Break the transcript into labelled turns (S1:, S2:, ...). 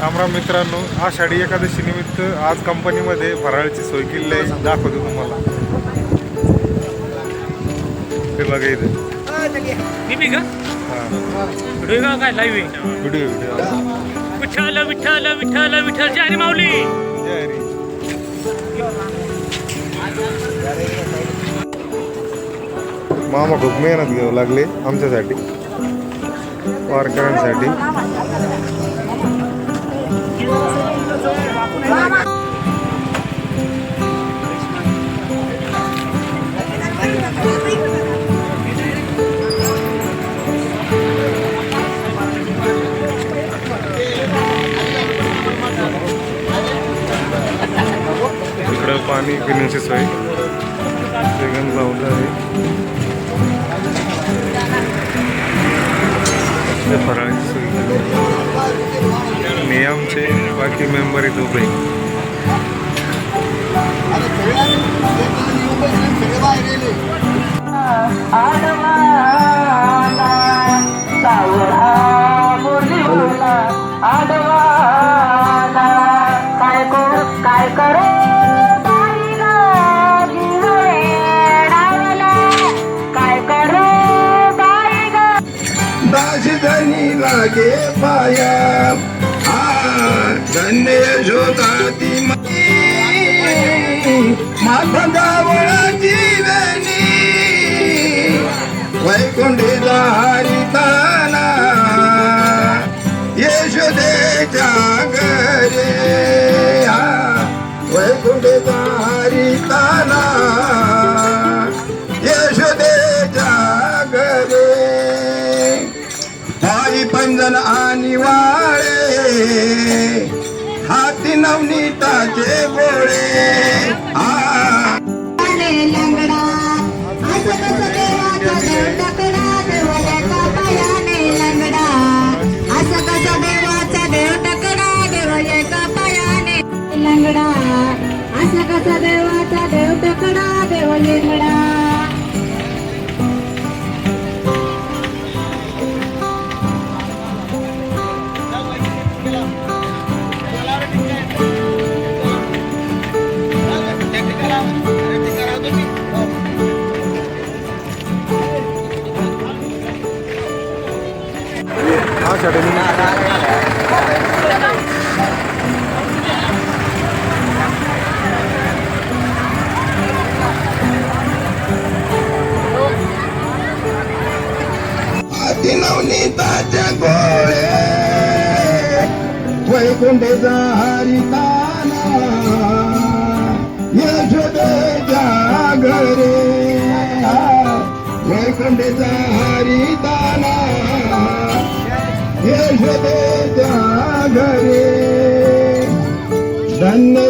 S1: रामराम मित्रांनो आषाढी एकादशी निमित्त आज कंपनीमध्ये फराळची सोय केलेली आहे. दाखवतो तुम्हाला. हे बघा इथे.
S2: व्हिडिओ विठ्ठल विठ्ठल विठ्ठल विठ्ठल. जय माऊली.
S1: जय हरी. मामा खूप मेहनत घेऊ लागले आमच्यासाठी वारकऱ्यांसाठी. पाणी पिण्याची सोय वेगन लावलं आहे इथे फराळाची सोय केली बाकी मेंबर इथे उभे आहेत.
S3: કે પાયા આ ધન્ય જોતાતી માથા દાવળા જીવની. વૈકુંઠ દારી चंदन आणि वाळे. हाती नवनीताचे गोळे.
S4: लंगडा असं कसा देवाचा देव टकडा देवल्याचा देव नवनीताच्या
S1: गोळ्या वैकुंठेचा
S3: हरिताना यशोदेच्या घरे वैकुंठेचा हरिताना यशोदेच्या घरे धन्य